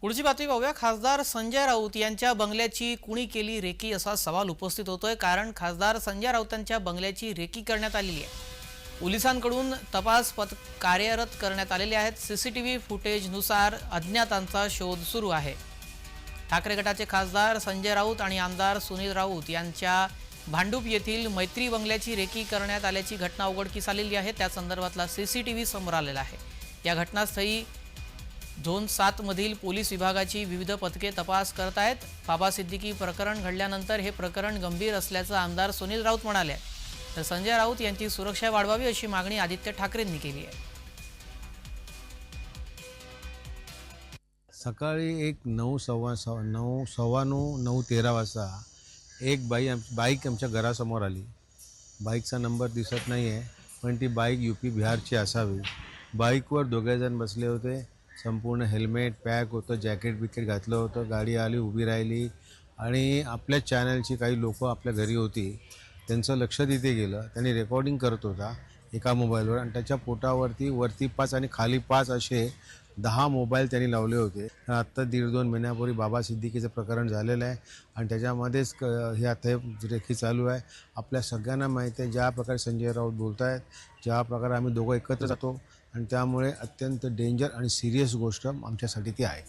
पुढची बातमी पाहूया खासदार संजय राऊत यांच्या बंगल्याची कुणी केली रेकी असा सवाल उपस्थित होतोय. कारण खासदार संजय राऊतांच्या बंगल्याची रेकी करण्यात आलेली आहे. पोलिसांकडून तपास पथ कार्यरत करण्यात आलेले आहेत. सीसीटीव्ही फुटेजनुसार अज्ञातांचा शोध सुरू आहे. ठाकरे गटाचे खासदार संजय राऊत आणि आमदार सुनील राऊत यांच्या भांडूप येथील मैत्री बंगल्याची रेकी करण्यात आल्याची घटना उघडकीस आलेली आहे. त्या संदर्भातला सीसीटीव्ही समोर आलेला आहे. या घटनास्थळी झोन सातमधील पोलीस विभागाची विविध पथके तपास करत आहेत. बाबा सिद्दीकी प्रकरण घडल्यानंतर हे प्रकरण गंभीर असल्याचं आमदार सुनील राऊत म्हणाले तर संजय राऊत यांची सुरक्षा वाढवावी अशी मागणी आदित्य ठाकरेंनी केली आहे. सकाळी एक नऊ सव्वा सव्वा नऊ सव्वा नऊ नऊ तेरा वाजता एक बाई आम बाईक आमच्या घरासमोर आली. बाईकचा नंबर दिसत नाही आहे पण ती बाईक यू पी बिहारची असावी. बाईकवर दोघेजण बसले होते. संपूर्ण हेल्मेट पॅक होतं जॅकेट बिकेट घातलं होतं गाडी आली उभी राहिली. आणि आपल्या चॅनलची काही लोकं आपल्या घरी होती. त्यांचं लक्ष तिथे गेलं. त्यांनी रेकॉर्डिंग करत होता एका मोबाईलवर आणि त्याच्या पोटावरती वरती पाच आणि खाली पाच असे दहा मोबाईल त्यांनी लावले होते. आत्ता दीड दोन महिन्यापूर्वी बाबा सिद्दीकीचं प्रकरण झालेलं आहे. आणि त्याच्यामध्येच क हे आता हे रेखी चालू आहे. आपल्या सगळ्यांना माहिती आहे ज्या प्रकारे संजय राऊत बोलत आहेत ज्या प्रकारे आम्ही दोघं एकत्र जातो. आणि त्यामुळे अत्यंत डेंजर आणि सिरियस गोष्ट आमच्यासाठी ती आहे.